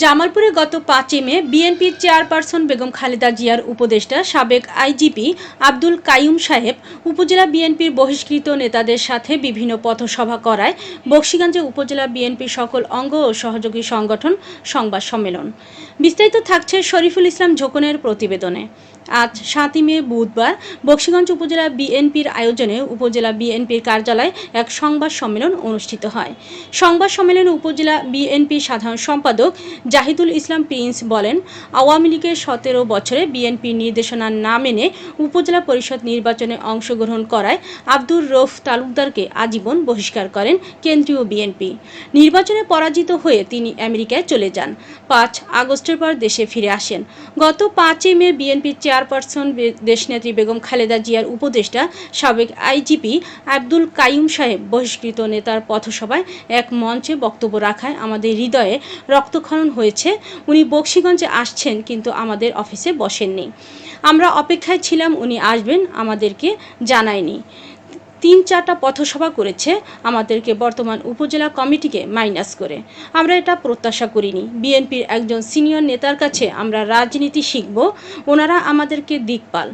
জামালপুরে গত পাঁচই মে বিএনপির চেয়ারপারসন বেগম খালেদা জিয়ার উপদেষ্টা সাবেক আইজিপি আব্দুল কাইম সাহেব উপজেলা বিএনপির বহিষ্কৃত নেতাদের সাথে বিভিন্ন পথসভা করায় বক্সিগঞ্জে উপজেলা বিএনপির সকল অঙ্গ ও সহযোগী সংগঠন সংবাদ সম্মেলন। বিস্তারিত থাকছে শরীফুল ইসলাম ঝোকনের প্রতিবেদনে। আজ সাতই মে বুধবার বক্সিগঞ্জ উপজেলা বিএনপির আয়োজনে উপজেলা বিএনপির কার্যালয়ে এক সংবাদ সম্মেলন অনুষ্ঠিত হয়। সংবাদ সম্মেলনে উপজেলা বিএনপির সাধারণ সম্পাদক জাহিদুল ইসলাম প্রিন্স বলেন, আওয়ামী লীগের সতেরো বছরে বিএনপির নির্দেশনা না মেনে উপজেলা পরিষদ নির্বাচনে অংশগ্রহণ করায় আব্দুর রৌফ তালুকদারকে আজীবন বহিষ্কার করেন কেন্দ্রীয় বিএনপি। নির্বাচনে পরাজিত হয়ে তিনি আমেরিকায় চলে যান। পাঁচ আগস্টের পর দেশে ফিরে আসেন। গত পাঁচই মে বিএনপির চেয়ারপারসন দেশনেত্রী বেগম খালেদা জিয়ার উপদেষ্টা সাবেক আইজিপি আব্দুল কাইম সাহেব বহিষ্কৃত নেতার পথসভায় এক মঞ্চে বক্তব্য রাখায় আমাদের হৃদয়ে রক্তক্ষরণ হয়েছে। উনি বক্সিগঞ্জে আসছেন কিন্তু আমাদের অফিসে বসেননি। আমরা অপেক্ষায় ছিলাম, উনি আসবেন, আমাদেরকে জানায়নি। তিন চারটা পথসভা করেছে আমাদেরকে বর্তমান উপজেলা কমিটিকে মাইনাস করে। আমরা এটা প্রত্যাশা করিনি। বিএনপির একজন সিনিয়র নেতার কাছে আমরা রাজনীতি শিখব, ওনারা আমাদেরকে দিকপাল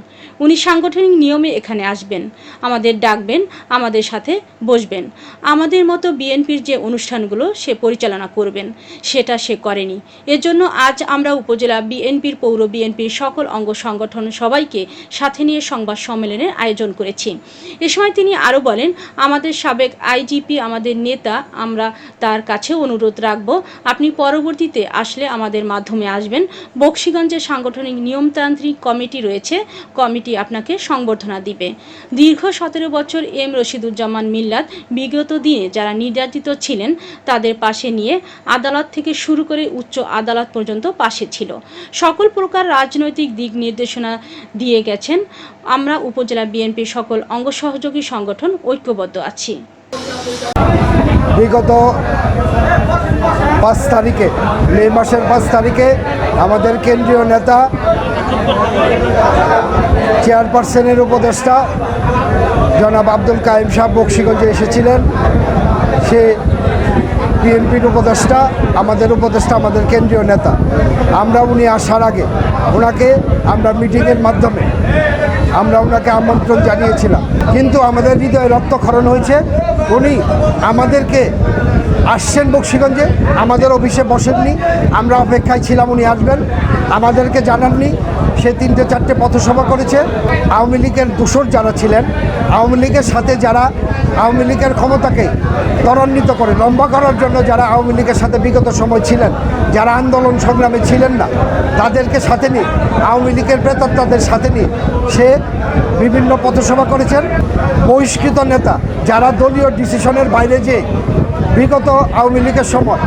উনি সাংগঠনিক নিয়মে এখানে আসবেন, আমাদের ডাকবেন, আমাদের সাথে বসবেন। আমাদের মতো বিএনপির যে অনুষ্ঠানগুলো সে পরিচালনা করবেন, সেটা সে করেনি। এজন্য আজ আমরা উপজেলা বিএনপির, পৌর বিএনপির সকল অঙ্গ সংগঠন সবাইকে সাথে নিয়ে সংবাদ সম্মেলনের আয়োজন করেছি। এ সময় তিনি আরও বলেন, আমাদের সাবেক আইজিপি, আমাদের নেতা, আমরা তার কাছে অনুরোধ রাখব, আপনি পরবর্তীতে আসলে আমাদের মাধ্যমে আসবেন। বক্সিগঞ্জে সাংগঠনিক নিয়মতান্ত্রিক কমিটি রয়েছে, কমিটি আপনাকে সংবর্ধনা দিবে। দীর্ঘ সতেরো বছর এম রশিদুজ্জামান মিল্লাত বিগত দিনে যারা নির্যাতিত ছিলেন, তাদের পাশে নিয়ে আদালত থেকে শুরু করে উচ্চ আদালত পর্যন্ত পাশে ছিল। সকল প্রকার রাজনৈতিক দিক নির্দেশনা দিয়ে গেছেন। আমরা উপজেলা বিএনপির সকল অঙ্গ সহযোগী সংগঠন ঐক্যবদ্ধ আছি। বিগত পাঁচ তারিখে, মে মাসের পাঁচ তারিখে আমাদের কেন্দ্রীয় নেতা, চেয়ারপারসনের উপদেষ্টা জনাব আব্দুল কায়েম সাহেব বক্সিগঞ্জে এসেছিলেন। সে বিএনপির উপদেষ্টা, আমাদের উপদেষ্টা, আমাদের কেন্দ্রীয় নেতা। আমরা উনি আসার আগে ওনাকে আমরা মিটিংয়ের মাধ্যমে আমরা ওনাকে আমন্ত্রণ জানিয়েছিলাম। কিন্তু আমাদের হৃদয়ে রক্তক্ষরণ হয়েছে। উনি আমাদেরকে আসছেন বক্সিগঞ্জে, আমাদের অফিসে বসেননি, আমরা অপেক্ষায় ছিলাম, উনি আসবেন। আমাদেরকে জানাননি, সে তিনটে চারটে পথসভা করেছে। আওয়ামী লীগের দূষর যারা ছিলেন, আওয়ামী লীগের সাথে যারা আওয়ামী লীগের ক্ষমতাকে ত্বরান্বিত করে, লম্বা করার জন্য যারা আওয়ামী লীগের সাথে বিগত সময় ছিলেন, যারা আন্দোলন সংগ্রামে ছিলেন না, তাদেরকে সাথে নিয়ে, আওয়ামী লীগের প্রেতাত্মাদের সাথে নিয়ে সে বিভিন্ন পথসভা করেছেন। বহিষ্কৃত নেতা, যারা দলীয় ডিসিশনের বাইরে যেয়ে বিগত আওয়ামী লীগের সময়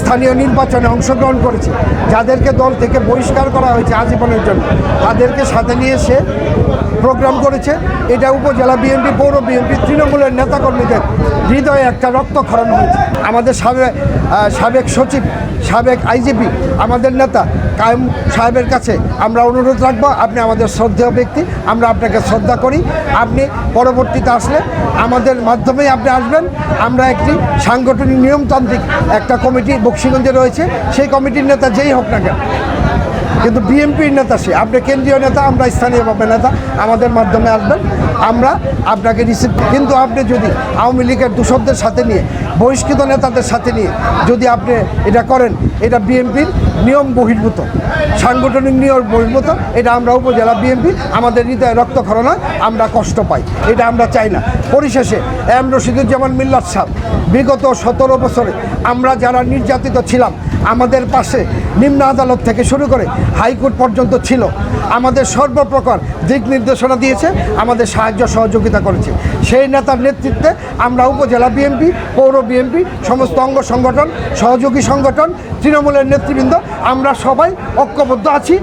স্থানীয় নির্বাচনে অংশগ্রহণ করেছে, যাদেরকে দল থেকে বহিষ্কার করা হয়েছে আজীবনের জন্য, তাদেরকে সাথে নিয়ে সে প্রোগ্রাম করেছে। এটা উপজেলা বিএনপি, পৌর বিএনপি, তৃণমূলের নেতাকর্মীদের হৃদয়ে একটা রক্তক্ষরণ হয়েছে। আমাদের সাবেক সাবেক সচিব, সাবেক আইজিপি, আমাদের নেতা কায়েম সাহেবের কাছে আমরা অনুরোধ রাখব, আপনি আমাদের শ্রদ্ধেয় ব্যক্তি, আমরা আপনাকে শ্রদ্ধা করি। আপনি পরবর্তীতে আসলে আমাদের মাধ্যমেই আপনি আসবেন। আমরা একটি সাংগঠনিক নিয়মতান্ত্রিক একটা কমিটি বক্সিগঞ্জে রয়েছে, সেই কমিটির নেতা যেই হোক না কেন, কিন্তু বিএনপির নেতা সে, আপনি কেন্দ্রীয় নেতা, আমরা স্থানীয়ভাবে নেতা, আমাদের মাধ্যমে আসবেন। আমরা আপনাকে রিসিভ কিন্তু আপনি যদি আওয়ামী লীগের দূষকদের সাথে নিয়ে, বহিষ্কৃত নেতাদের সাথে নিয়ে যদি আপনি এটা করেন, এটা বিএনপির নিয়ম বহির্ভূত, সাংগঠনিক নিয়ম বহির্ভূত, এটা আমরা উপজেলা বিএনপি, আমাদের হৃদয়ে রক্তক্ষরণ হয় আমরা কষ্ট পাই, এটা আমরা চাই না। পরিশেষে এম রশিদুজ্জামান মিল্লাত সাহ বিগত সতেরো বছরে আমরা যারা নির্যাতিত ছিলাম আমাদের পাশে নিম্ন আদালত থেকে শুরু করে হাইকোর্ট পর্যন্ত ছিল। আমাদের সর্বপ্রকার দিক নির্দেশনা দিয়েছে, আমাদের সাহায্য সহযোগিতা করেছে। সেই নেতার নেতৃত্বে আমরা উপজেলা বিএনপি, পৌর বিএনপি, সমস্ত অঙ্গ সংগঠন, সহযোগী সংগঠন, তৃণমূলের নেতৃবৃন্দ, আমরা সবাই ঐক্যবদ্ধ আছি।